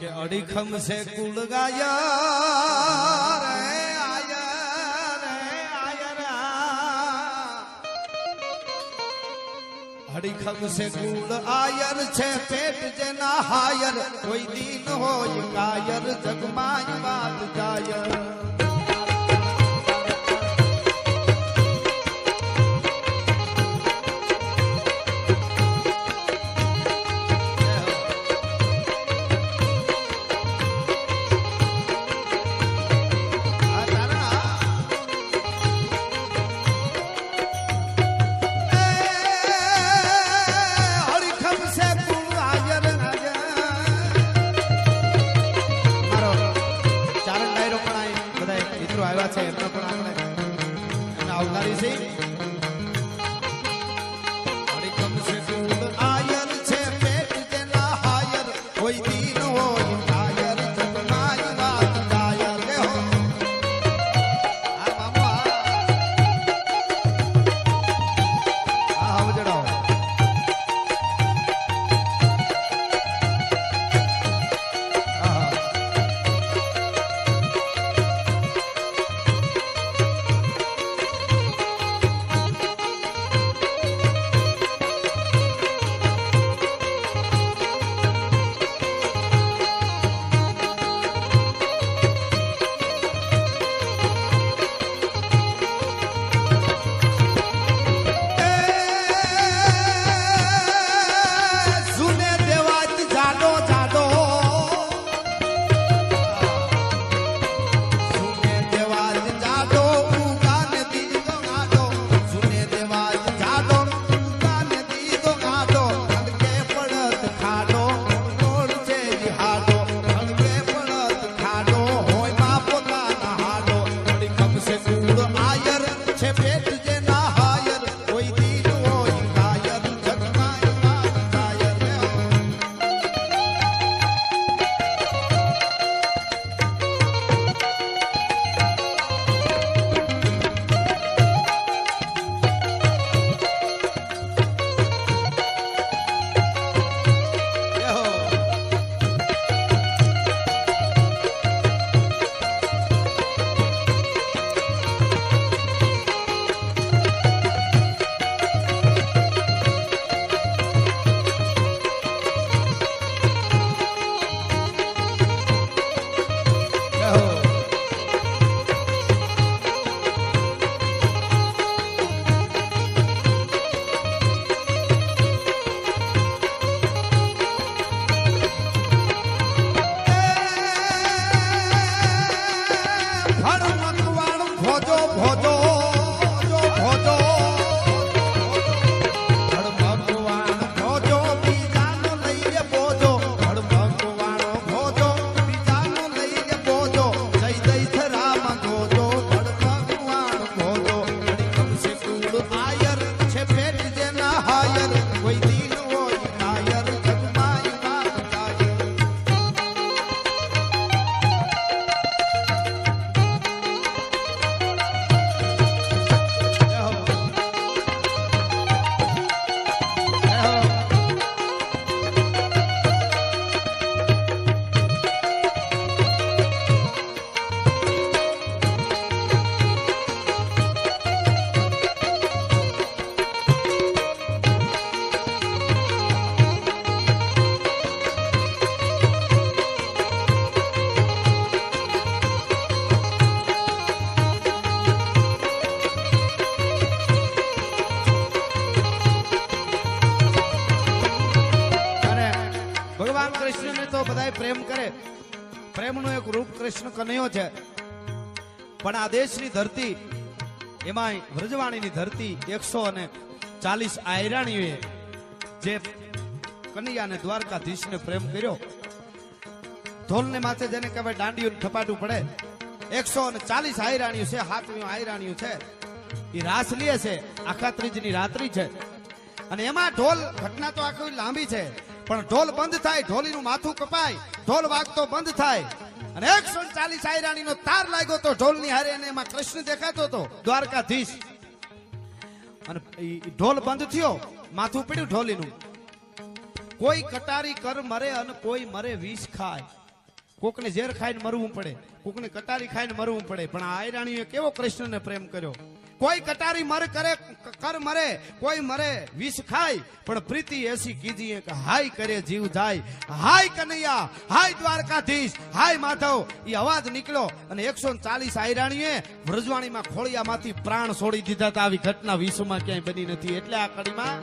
કે અડીખમ છે કુલ ગાયા અડીખમ છે કુલ આયર છે, પેટ જેના હાયર, કોઈ દિન હોય કાયર, જગમાં વાત જાયર. આવ્યા છે એમનો પણ આપણે એમને આવકારી છે તો બધા પ્રેમ કરે. પ્રેમનું એક રૂપ કૃષ્ણ કનૈયો છે. પણ આ દેશની ધરતી એમાં વ્રજવાણીની ધરતી એકસો અને ચાલીસ આયરાણીઓએ જે કનૈયાને દ્વારકાધીશને પ્રેમ કર્યો. ઢોલને માથે જેને કહેવાય દાંડિયું ઠપાટું પડે. એકસો અને ચાલીસ આયરાણીઓ છે, હાથવીઓ આયરાણીઓ છે. એ રાસ લે છે આખા ત્રીજની રાત્રિ છે. અને એમાં ઢોલ ઘટના તો આખી લાંબી છે. પણ ઢોલ બંધ થાય, ઢોલીનું માથું કપાય, ઢોલ વાગતો બંધ થાય. અને એકસો ચાલીસ આયરાણી નો તાર લાગ્યો તો ઢોલની હારે અને એમાં કૃષ્ણ દેખાતો હતો, દ્વારકાધીશ. અને ઢોલ બંધ થયો, માથું પડ્યું ઢોલીનું. કોઈ કટારી કર મરે અને કોઈ મરે વિષ ખાય. કોકને ઝેર ખાઈને મરવું પડે, કોકને કટારી ખાઈને મરવું પડે. પણ આ આયરાણીએ કેવો કૃષ્ણને પ્રેમ કર્યો? કોઈ કટારી મર, કરે, કર મરે, કોઈ મરે, વિષ ખાય, પણ પ્રીતિ એસી કીજીએ કે, હાય કરે, જીવ જાય. હાય કનૈયા, હાય દ્વારકાધીશ, હાય માધવ. એ અવાજ નીકળ્યો અને એકસો ચાલીસ આયરાણીએ વ્રજવાણીમાં ખોળિયામાંથી પ્રાણ છોડી દીધા હતા. આવી ઘટના વિશ્વમાં ક્યાંય બની નથી. એટલે આ કડીમાં